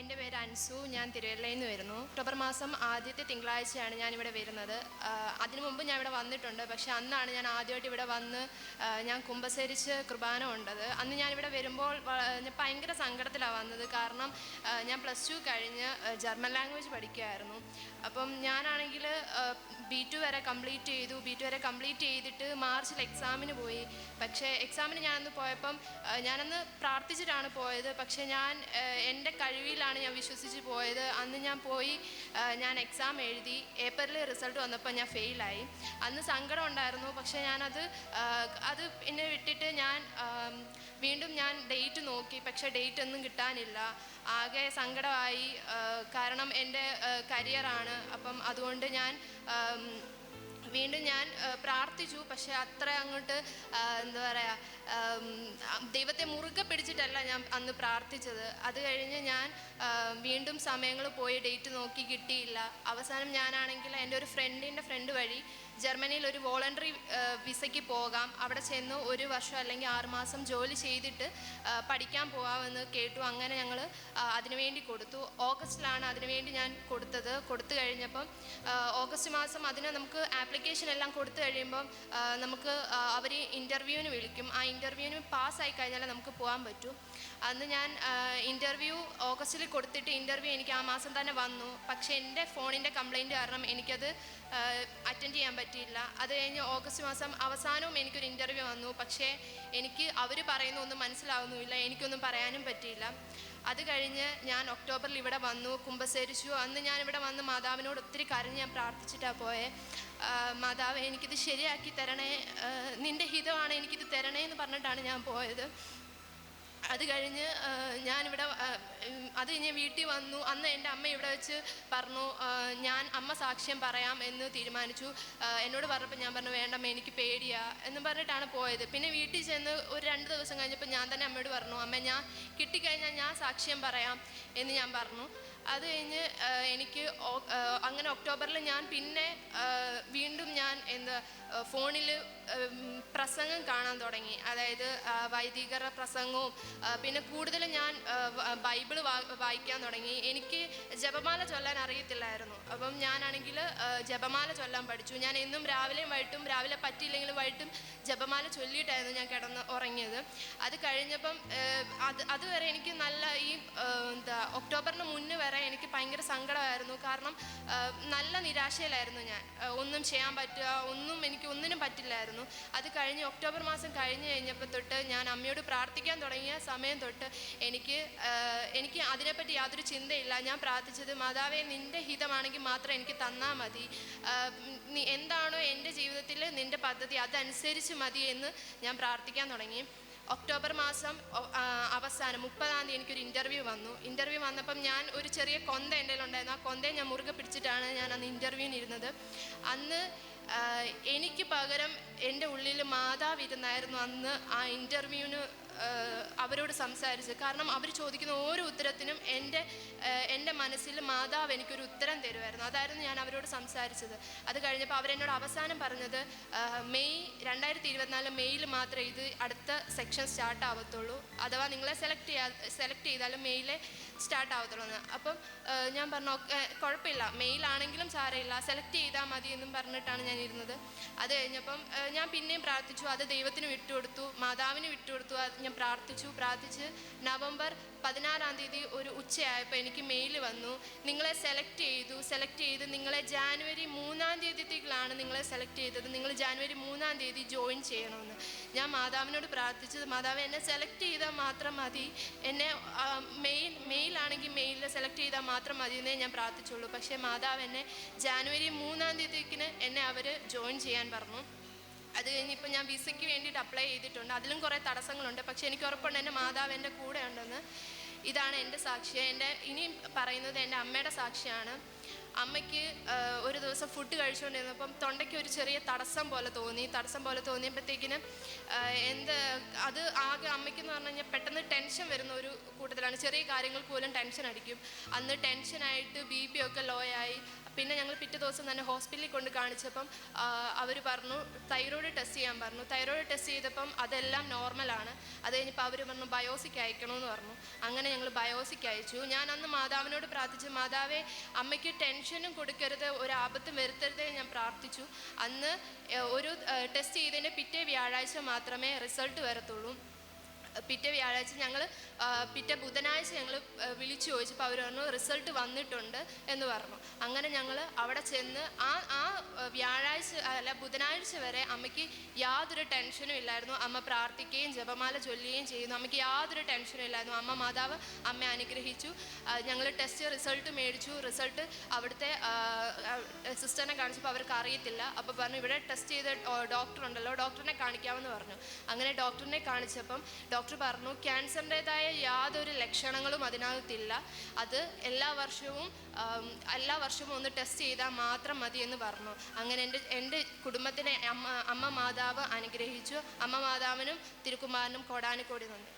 എന്റെ പേര് അൻസു ഞാൻ തിരുവല്ലയിൽ നിന്ന് വരുന്നു. ഒക്ടോബർ മാസം ആദ്യത്തെ തിങ്കളാഴ്ചയാണ് ഞാൻ ഇവിടെ വരുന്നത് അതിനു മുമ്പ് ഞാൻ ഇവിടെ വന്നിട്ടുണ്ട്. പക്ഷേ അന്നാണ് ഞാൻ ആദ്യമായിട്ട് ഇവിടെ വന്ന് ഞാൻ കുമ്പസരിച്ച് കുർബാന ഉണ്ടത് അന്ന് ഞാൻ ഇവിടെ വരുമ്പോൾ ഭയങ്കര സങ്കടത്തിലാണ് വന്നത്. കാരണം ഞാൻ പ്ലസ് ടു കഴിഞ്ഞ് ജർമ്മൻ ലാംഗ്വേജ് പഠിക്കുമായിരുന്നു അപ്പം ഞാനാണെങ്കിൽ ബി ടു വരെ കംപ്ലീറ്റ് ചെയ്തു. ബി ടു വരെ കംപ്ലീറ്റ് ചെയ്തിട്ട് മാർച്ചിൽ എക്സാമിന് പോയി. പക്ഷേ എക്സാമിന് ഞാനന്ന് പോയപ്പം ഞാനന്ന് പ്രാർത്ഥിച്ചിട്ടാണ് പോയത്. പക്ഷേ ഞാൻ എന്റെ കഴിവിലാണ് ഞാൻ വിശ്വസിച്ച് പോയത്. അന്ന് ഞാൻ പോയി ഞാൻ എക്സാം എഴുതി ഏപ്രിലിൽ റിസൾട്ട് വന്നപ്പോൾ ഞാൻ ഫെയിലായി അന്ന് സങ്കടം ഉണ്ടായിരുന്നു പക്ഷേ ഞാനത് അത് എന്നെ വിട്ടിട്ട് ഞാൻ വീണ്ടും ഞാൻ ഡേറ്റ് നോക്കി പക്ഷേ ഡേറ്റ് ഒന്നും കിട്ടാനില്ല. ആകെ സങ്കടമായി കാരണം എന്റെ കരിയറാണ് അപ്പം അതുകൊണ്ട് ഞാൻ വീണ്ടും ഞാൻ പ്രാർത്ഥിച്ചു. പക്ഷേ അത്ര അങ്ങോട്ട് എന്താ പറയുക ദൈവത്തെ മുറുകെ പിടിച്ചിട്ടല്ല ഞാൻ അന്ന് പ്രാർത്ഥിച്ചത്. അത് കഴിഞ്ഞ് ഞാൻ വീണ്ടും സമയങ്ങൾ പോയി ഡേറ്റ് നോക്കി കിട്ടിയില്ല. അവസാനം ഞാനാണെങ്കിൽ എന്റെ ഒരു ഫ്രണ്ടിന്റെ ഫ്രണ്ട് വഴി ജർമ്മനിയിൽ ഒരു വോളണ്ടറി വിസയ്ക്ക് പോകാം. അവിടെ ചെന്ന് ഒരു വർഷം അല്ലെങ്കിൽ ആറുമാസം ജോലി ചെയ്തിട്ട് പഠിക്കാൻ പോകാമെന്ന് കേട്ടു. അങ്ങനെ ഞങ്ങൾ അതിനുവേണ്ടി കൊടുത്തു. ഓഗസ്റ്റിലാണ് അതിനുവേണ്ടി ഞാൻ കൊടുത്തത്. കൊടുത്തു കഴിഞ്ഞപ്പം ഓഗസ്റ്റ് മാസം അതിന് നമുക്ക് ആപ്ലിക്കേഷൻ എല്ലാം കൊടുത്തു കഴിയുമ്പം നമുക്ക് അവർ ഇന്റർവ്യൂവിന് വിളിക്കും. ആ ഇന്റർവ്യൂവിന് പാസ്സായി കഴിഞ്ഞാൽ നമുക്ക് പോകാൻ പറ്റൂ. അന്ന് ഞാൻ ഇന്റർവ്യൂ ഓഗസ്റ്റിൽ കൊടുത്തിട്ട് ഇന്റർവ്യൂ എനിക്ക് ആ മാസം തന്നെ വന്നു. പക്ഷേ എന്റെ ഫോണിന്റെ കംപ്ലയിന്റ് കാരണം എനിക്കത് അറ്റൻഡ് ചെയ്യാൻ പറ്റിയില്ല അത് കഴിഞ്ഞ് ഓഗസ്റ്റ് മാസം അവസാനവും എനിക്കൊരു ഇന്റർവ്യൂ വന്നു. പക്ഷേ എനിക്ക് അവർ പറയുന്ന ഒന്നും മനസ്സിലാവുന്നുമില്ല. എനിക്കൊന്നും പറയാനും പറ്റിയില്ല. അത് കഴിഞ്ഞ് ഞാൻ ഒക്ടോബറിൽ ഇവിടെ വന്നു കുമ്പസരിച്ചു. അന്ന് ഞാൻ ഇവിടെ വന്ന് മാതാവിനോട് ഒത്തിരി കരഞ്ഞ് ഞാൻ പ്രാർത്ഥിച്ചിട്ടാണ് പോയെ. മാതാവ് എനിക്കിത് ശരിയാക്കി തരണേ. നിന്റെ ഹിതമാണ് എനിക്കിത് തരണേ എന്ന് പറഞ്ഞിട്ടാണ് ഞാൻ പോയത്. അത് കഴിഞ്ഞ് ഞാനിവിടെ അത് കഴിഞ്ഞ് വീട്ടിൽ വന്നു. അന്ന് എന്റെ അമ്മ ഇവിടെ വെച്ച് പറഞ്ഞു ഞാൻ അമ്മ സാക്ഷ്യം പറയാം എന്ന് തീരുമാനിച്ചു. എന്നോട് പറഞ്ഞപ്പോൾ ഞാൻ പറഞ്ഞു വേണ്ടമ്മ എനിക്ക് പേടിയാ എന്ന് പറഞ്ഞിട്ടാണ് പോയത്. പിന്നെ വീട്ടിൽ ചെന്ന് ഒരു രണ്ട് ദിവസം കഴിഞ്ഞപ്പോൾ ഞാൻ തന്നെ അമ്മയോട് പറഞ്ഞു അമ്മ ഞാൻ കിട്ടിക്കഴിഞ്ഞാൽ ഞാൻ സാക്ഷ്യം പറയാം എന്ന് ഞാൻ പറഞ്ഞു. അത് കഴിഞ്ഞ് എനിക്ക് അങ്ങനെ ഒക്ടോബറിൽ ഞാൻ പിന്നെ വീണ്ടും ഞാൻ എന്താ ഫോണിൽ പ്രസംഗം കാണാൻ തുടങ്ങി. അതായത് വൈദികര പ്രസംഗവും പിന്നെ കൂടുതലും ഞാൻ ബൈബിൾ വായിക്കാൻ തുടങ്ങി. എനിക്ക് ജപമാല ചൊല്ലാൻ അറിയത്തില്ലായിരുന്നു. അപ്പം ഞാനാണെങ്കിൽ ജപമാല ചൊല്ലാൻ പഠിച്ചു. ഞാൻ എന്നും രാവിലെയും വൈകിട്ടും രാവിലെ പറ്റിയില്ലെങ്കിലും വൈകിട്ടും ജപമാല ചൊല്ലിയിട്ടായിരുന്നു ഞാൻ കിടന്ന് ഉറങ്ങിയത്. അത് കഴിഞ്ഞപ്പം അത് അതുവരെ എനിക്ക് നല്ല ഈ എന്താ ഒക്ടോബറിന് മുന്നേ വരെ എനിക്ക് ഭയങ്കര സങ്കടമായിരുന്നു. കാരണം നല്ല നിരാശയിലായിരുന്നു ഞാൻ. ഒന്നും ചെയ്യാൻ പറ്റുക ഒന്നും എനിക്ക് ഒന്നിനും പറ്റില്ലായിരുന്നു. അത് കഴിഞ്ഞ് ഒക്ടോബർ മാസം കഴിഞ്ഞ് കഴിഞ്ഞപ്പോൾ തൊട്ട് ഞാൻ അമ്മയോട് പ്രാർത്ഥിക്കാൻ തുടങ്ങിയ സമയം തൊട്ട് എനിക്ക് എനിക്ക് അതിനെപ്പറ്റി യാതൊരു ചിന്തയില്ല. ഞാൻ പ്രാർത്ഥിച്ചത് മാതാവേ നിന്റെ ഹിതമാണെങ്കിൽ മാത്രം എനിക്ക് തന്നാൽ മതി. നീ എന്താണോ എന്റെ ജീവിതത്തിൽ നിന്റെ പദ്ധതി അതനുസരിച്ച് മതി എന്ന് ഞാൻ പ്രാർത്ഥിക്കാൻ തുടങ്ങി. ഒക്ടോബർ മാസം അവസാനം മുപ്പതാം തീയതി എനിക്കൊരു ഇന്റർവ്യൂ വന്നു. ഇന്റർവ്യൂ വന്നപ്പം ഞാൻ ഒരു ചെറിയ കൊന്ത എന്റെ ഉണ്ടായിരുന്നു ആ കൊന്തയെ ഞാൻ മുറുകെ പിടിച്ചിട്ടാണ് ഞാൻ അന്ന് ഇന്റർവ്യൂവിന് ഇരുന്നത്. അന്ന് എനിക്ക് പകരം എന്റെ ഉള്ളിൽ മാതാവ് ഇരുന്നായിരുന്നു അന്ന് ആ ഇന്റർവ്യൂവിന് അവരോട് സംസാരിച്ച്. കാരണം അവർ ചോദിക്കുന്ന ഓരോ ഉത്തരത്തിനും എന്റെ എന്റെ മനസ്സിൽ മാതാവ് എനിക്കൊരു ഉത്തരം തരുമായിരുന്നു അതായിരുന്നു ഞാൻ അവരോട് സംസാരിച്ചത്. അത് കഴിഞ്ഞപ്പോൾ അവരെന്നോട് അവസാനം പറഞ്ഞത് മെയ് രണ്ടായിരത്തി ഇരുപത്തിനാല് മെയ്യിൽ മാത്രമേ ഇത് അടുത്ത സെക്ഷൻ സ്റ്റാർട്ട് ആവത്തുള്ളൂ. അഥവാ നിങ്ങളെ സെലക്ട് ചെയ്യാ സെലക്ട് ചെയ്താലും മെയ്യിലെ സ്റ്റാർട്ട് ആവത്തുള്ളൂ എന്ന്. അപ്പം ഞാൻ പറഞ്ഞു "ഓക്കെ, കുഴപ്പമില്ല. മെയിലാണെങ്കിലും സാരമില്ല. സെലക്ട് ചെയ്താൽ മതി എന്നും പറഞ്ഞിട്ടാണ് ഞാൻ ഇരുന്നത്. അത് കഴിഞ്ഞപ്പം ഞാൻ പിന്നെയും പ്രാർത്ഥിച്ചു. അത് ദൈവത്തിന് വിട്ടുകൊടുത്തു. മാതാവിന് വിട്ടുകൊടുത്തു. ഞാൻ പ്രാർത്ഥിച്ചു പ്രാർത്ഥിച്ച് നവംബർ പതിനാറാം തീയതി ഒരു ഉച്ചയായപ്പോൾ എനിക്ക് മെയിൽ വന്നു. നിങ്ങളെ സെലക്ട് ചെയ്തു സെലക്ട് ചെയ്ത് നിങ്ങളെ ജാനുവരി മൂന്നാം തീയതിത്തേക്കാണ് നിങ്ങളെ സെലക്ട് ചെയ്തത്. നിങ്ങൾ ജാനുവരി മൂന്നാം തീയതി ജോയിൻ ചെയ്യണമെന്ന്. ഞാൻ മാതാവിനോട് പ്രാർത്ഥിച്ചത് മാതാവ് എന്നെ സെലക്ട് ചെയ്താൽ മാത്രം മതി. എന്നെ മെയിൽ മെയിലാണെങ്കിൽ മെയിലിൽ സെലക്ട് ചെയ്താൽ മാത്രം മതി എന്നേ ഞാൻ പ്രാർത്ഥിച്ചുള്ളൂ. പക്ഷേ മാതാവ് എന്നെ ജാനുവരി മൂന്നാം തീയതിക്കിന് എന്നെ അവർ ജോയിൻ ചെയ്യാൻ പറഞ്ഞു. അത് കഴിഞ്ഞ് ഇപ്പം ഞാൻ വിസയ്ക്ക് വേണ്ടിയിട്ട് അപ്ലൈ ചെയ്തിട്ടുണ്ട്. അതിലും കുറേ തടസ്സങ്ങളുണ്ട്. പക്ഷേ എനിക്ക് ഉറപ്പുണ്ട് എന്റെ മാതാവ് എന്റെ കൂടെ ഉണ്ടെന്ന്. ഇതാണ് എന്റെ സാക്ഷ്യം. എന്റെ ഇനിയും പറയുന്നത് എന്റെ അമ്മയുടെ സാക്ഷിയാണ്. അമ്മയ്ക്ക് ഒരു ദിവസം ഫുഡ് കഴിച്ചുകൊണ്ടിരുന്നപ്പം തൊണ്ടയ്ക്ക് ഒരു ചെറിയ തടസ്സം പോലെ തോന്നി. തടസ്സം പോലെ തോന്നിയപ്പോഴത്തേക്കിന് എന്ത് അത് ആകെ അമ്മയ്ക്കെന്ന് പറഞ്ഞു കഴിഞ്ഞാൽ പെട്ടെന്ന് ടെൻഷൻ വരുന്ന ഒരു കൂട്ടത്തിലാണ്. ചെറിയ കാര്യങ്ങൾക്ക് പോലും ടെൻഷൻ അടിക്കും. അന്ന് ടെൻഷനായിട്ട് ബി പി ഒക്കെ ലോ ആയി. പിന്നെ ഞങ്ങൾ പിറ്റേ ദിവസം തന്നെ ഹോസ്പിറ്റലിൽ കൊണ്ട് കാണിച്ചപ്പം അവർ പറഞ്ഞു തൈറോയ്ഡ് ടെസ്റ്റ് ചെയ്യാൻ പറഞ്ഞു. തൈറോയ്ഡ് ടെസ്റ്റ് ചെയ്തപ്പം അതെല്ലാം നോർമലാണ്. അത് കഴിഞ്ഞപ്പോൾ അവർ പറഞ്ഞു ബയോസിക്ക് അയക്കണമെന്ന് പറഞ്ഞു. അങ്ങനെ ഞങ്ങൾ ബയോസിക്ക് അയച്ചു. ഞാൻ അന്ന് മാതാവിനോട് പ്രാർത്ഥിച്ചു മാതാവെ അമ്മയ്ക്ക് ടെൻഷനും കൊടുക്കരുത് ഒരു ആപത്തും വരുത്തരുതേ ഞാൻ പ്രാർത്ഥിച്ചു. അന്ന് ഒരു ടെസ്റ്റ് ചെയ്തതിന്റെ പിറ്റേ വ്യാഴാഴ്ച മാത്രമേ റിസൾട്ട് വരത്തുള്ളൂ. പിറ്റേ വ്യാഴാഴ്ച ഞങ്ങൾ പിറ്റേ ബുധനാഴ്ച ഞങ്ങൾ വിളിച്ചു ചോദിച്ചപ്പോൾ അവർ പറഞ്ഞു റിസൾട്ട് വന്നിട്ടുണ്ട് എന്ന് പറഞ്ഞു. അങ്ങനെ ഞങ്ങൾ അവിടെ ചെന്ന് ആ ആ വ്യാഴാഴ്ച അല്ല ബുധനാഴ്ച വരെ അമ്മയ്ക്ക് യാതൊരു ടെൻഷനും ഇല്ലായിരുന്നു. അമ്മ പ്രാർത്ഥിക്കുകയും ജപമാല ചൊല്ലുകയും ചെയ്യുന്നു. അമ്മയ്ക്ക് യാതൊരു ടെൻഷനും ഇല്ലായിരുന്നു. അമ്മ മാതാവ് അമ്മയെ അനുഗ്രഹിച്ചു. ഞങ്ങൾ ടെസ്റ്റ് റിസൾട്ട് മേടിച്ചു. റിസൾട്ട് അവിടുത്തെ സിസ്റ്ററിനെ കാണിച്ചപ്പോൾ അവർക്ക് അറിയത്തില്ല. അപ്പോൾ പറഞ്ഞു ഇവിടെ ടെസ്റ്റ് ചെയ്ത ഡോക്ടർ ഉണ്ടല്ലോ ഡോക്ടറിനെ കാണിക്കാമെന്ന് പറഞ്ഞു. അങ്ങനെ ഡോക്ടറിനെ കാണിച്ചപ്പം പറഞ്ഞു ക്യാൻസറിന്റെതായ യാതൊരു ലക്ഷണങ്ങളും അതിനകത്തില്ല. അത് എല്ലാ വർഷവും എല്ലാ വർഷവും ഒന്ന് ടെസ്റ്റ് ചെയ്താൽ മാത്രം മതി എന്ന് പറഞ്ഞു. അങ്ങനെ എന്റെ എന്റെ കുടുംബത്തിനെ അമ്മ അമ്മ മാതാവ് അനുഗ്രഹിച്ചു. അമ്മ മാതാവിനും തിരുക്കുമാരനും കോടാനുകോടി നന്ദി.